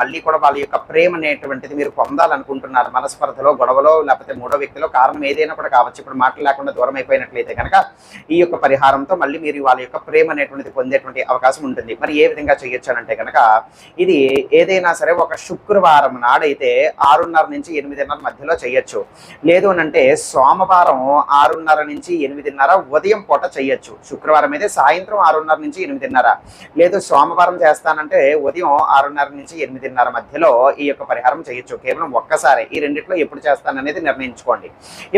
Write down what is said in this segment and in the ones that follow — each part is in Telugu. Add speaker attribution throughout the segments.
Speaker 1: మళ్ళీ కూడా వాళ్ళ యొక్క ప్రేమ అనేటువంటిది మీరు పొందాలనుకుంటున్నారు. మనస్పర్ధలో గొడవలో లేకపోతే మూడో వ్యక్తిలో కారణం ఏదైనా కూడా కావచ్చు. ఇప్పుడు మాటలు లేకుండా దూరం అయిపోయినట్లయితే కనుక ఈ యొక్క పరిహారంతో మళ్ళీ మీరు వాళ్ళ యొక్క ప్రేమ అనేటువంటిది పొందేటువంటి అవకాశం ఉంటుంది. మరి ఏ విధంగా చేయొచ్చు అని అంటే కనుక ఇది ఏదైనా సరే ఒక శుక్రవారం నాడైతే ఆరున్నర నుంచి ఎనిమిదిన్నర మధ్యలో చేయొచ్చు. లేదు అని అంటే సోమవారం ఆరున్నర నుంచి ఎనిమిదిన్నర ఉదయం పూట చేయొచ్చు. శుక్రవారం అయితే సాయంత్రం ఆరున్నర నుంచి ఎనిమిదిన్నర. లేదు సోమవారం చేస్తానంటే ఉదయం ఆరున్నర నుంచి ఎనిమిది ఎనిమిదిన్నర మధ్యలో ఈ యొక్క పరిహారం చేయొచ్చు. కేవలం ఒక్కసారి ఈ రెండిట్లో ఎప్పుడు చేస్తాననేది నిర్ణయించుకోండి.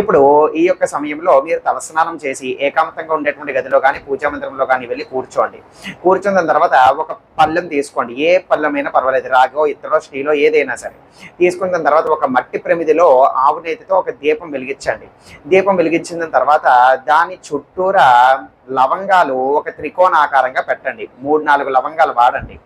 Speaker 1: ఇప్పుడు ఈ యొక్క సమయంలో మీరు తలస్నానం చేసి ఏకాంతంగా ఉండేటువంటి గదిలో కానీ పూజా మందిరంలో కానీ వెళ్ళి కూర్చోండి. కూర్చున్న తర్వాత ఒక పళ్ళెం తీసుకోండి. ఏ పళ్ళెమైనా పర్వాలేదు. రాగో ఇత్తడో స్టీలో ఏదైనా సరే. తీసుకున్న తర్వాత ఒక మట్టి ప్రమిదిలో ఆవు నేతితో ఒక దీపం వెలిగించండి. దీపం వెలిగించిన తర్వాత దాని చుట్టూరా లవంగాలు ఒక త్రికోణాకారంగా పెట్టండి. మూడు నాలుగు లవంగాలు వాడండి.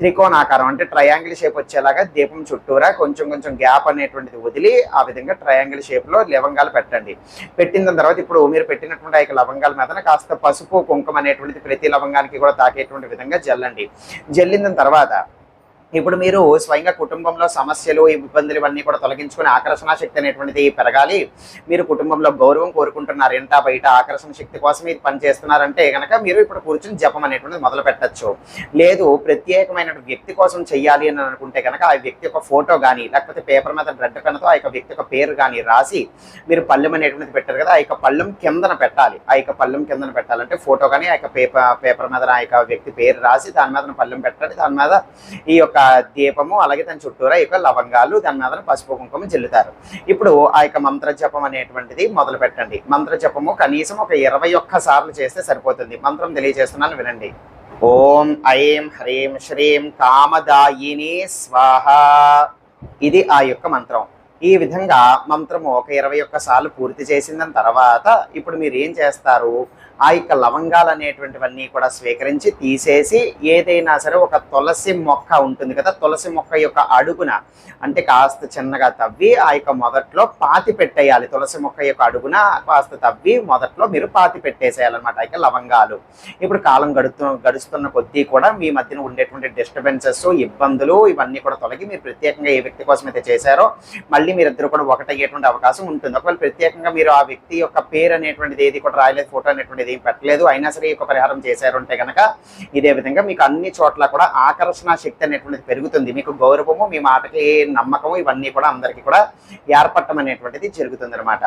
Speaker 1: త్రికోణాకారం అంటే ట్రయాంగిల్ షేప్ వచ్చేలాగా దీపం చుట్టూరా కొంచెం కొంచెం గ్యాప్ అనేటువంటిది వదిలి ఆ విధంగా ట్రయాంగిల్ షేప్లో లవంగాలు పెట్టండి. పెట్టిన తర్వాత ఇప్పుడు మీరు పెట్టినటువంటి ఆ యొక్క లవంగాల మీద కాస్త పసుపు కుంకుమ అనేటువంటిది ప్రతి లవంగానికి కూడా తాకేటువంటి విధంగా జల్లండి. జల్లిన తర్వాత ఇప్పుడు మీరు స్వయంగా కుటుంబంలో సమస్యలు ఇబ్బందులు ఇవన్నీ కూడా తొలగించుకుని ఆకర్షణ శక్తి అనేటువంటిది పెరగాలి. మీరు కుటుంబంలో గౌరవం కోరుకుంటున్నారు ఎంట బయట ఆకర్షణ శక్తి కోసం మీరు పని చేస్తున్నారంటే కనుక మీరు ఇప్పుడు కూర్చుని జపం అనేటువంటిది మొదలు పెట్టచ్చు. లేదు ప్రత్యేకమైన వ్యక్తి కోసం చెయ్యాలి అని అనుకుంటే కనుక ఆ వ్యక్తి యొక్క ఫోటో కానీ లేకపోతే పేపర్ మీద రెడ్ కనతో ఆ యొక్క వ్యక్తి యొక్క పేరు కానీ రాసి మీరు పళ్ళెం అనేటువంటిది పెట్టారు కదా ఆ యొక్క పళ్ళెం కిందన పెట్టాలి. ఆ యొక్క పళ్ళెం కిందన పెట్టాలంటే ఫోటో కానీ ఆ యొక్క పేపర్ పేపర్ మీద ఆ యొక్క వ్యక్తి పేరు రాసి దాని మీద పళ్ళెం పెట్టాలి. దాని మీద ఈ యొక్క దీపము అలాగే దాని చుట్టూరా యొక్క లవంగాలు దాని మీద పసుపు కుంకుమ చెల్లుతారు ఇప్పుడు ఆ యొక్క మంత్ర జపం అనేటువంటిది మొదలు పెట్టండి. మంత్ర జపము కనీసం ఒక ఇరవై ఒక్క సార్లు చేస్తే సరిపోతుంది. మంత్రం తెలియజేస్తున్నాను వినండి. ఓం ఐం హ్రీం శ్రీం కామదాయిని స్వాహ. ఇది ఆ యొక్క మంత్రం. ఈ విధంగా మంత్రము ఒక ఇరవై ఒక్క సార్లు పూర్తి చేసిన తర్వాత ఇప్పుడు మీరు ఏం చేస్తారు? ఆ యొక్క లవంగాలు అనేటువంటివన్నీ కూడా స్వీకరించి తీసేసి ఏదైనా సరే ఒక తులసి మొక్క ఉంటుంది కదా తులసి మొక్క యొక్క అడుగున అంటే కాస్త చిన్నగా తవ్వి ఆ యొక్క మొదట్లో పాతి పెట్టేయాలి. తులసి మొక్క యొక్క అడుగున కాస్త తవ్వి మొదట్లో మీరు పాతి పెట్టేసేయాలన్నమాట ఆ యొక్క లవంగాలు. ఇప్పుడు కాలం గడుతు గడుస్తున్న కొద్దీ కూడా మీ మధ్యన ఉండేటువంటి డిస్టర్బెన్సెస్ ఇబ్బందులు ఇవన్నీ కూడా తొలగి మీరు ప్రత్యేకంగా ఏ వ్యక్తి కోసం అయితే చేశారో మళ్ళీ మీరిద్దరు కూడా ఒకటయ్యేటువంటి అవకాశం ఉంటుంది. ఒకవేళ ప్రత్యేకంగా మీరు ఆ వ్యక్తి యొక్క పేరు అనేటువంటిది ఏది కూడా రాయలేదు ఫోటో అనేటువంటిది ఏం పెట్టలేదు అయినా సరే ఒక యొక్క పరిహారం చేశారు అంటే కనుక ఇదే విధంగా మీకు అన్ని చోట్ల కూడా ఆకర్షణ శక్తి అనేటువంటిది పెరుగుతుంది. మీకు గౌరవము మీ మాటకి నమ్మకము ఇవన్నీ కూడా అందరికీ కూడా ఏర్పడటం అనేటువంటిది జరుగుతుంది అనమాట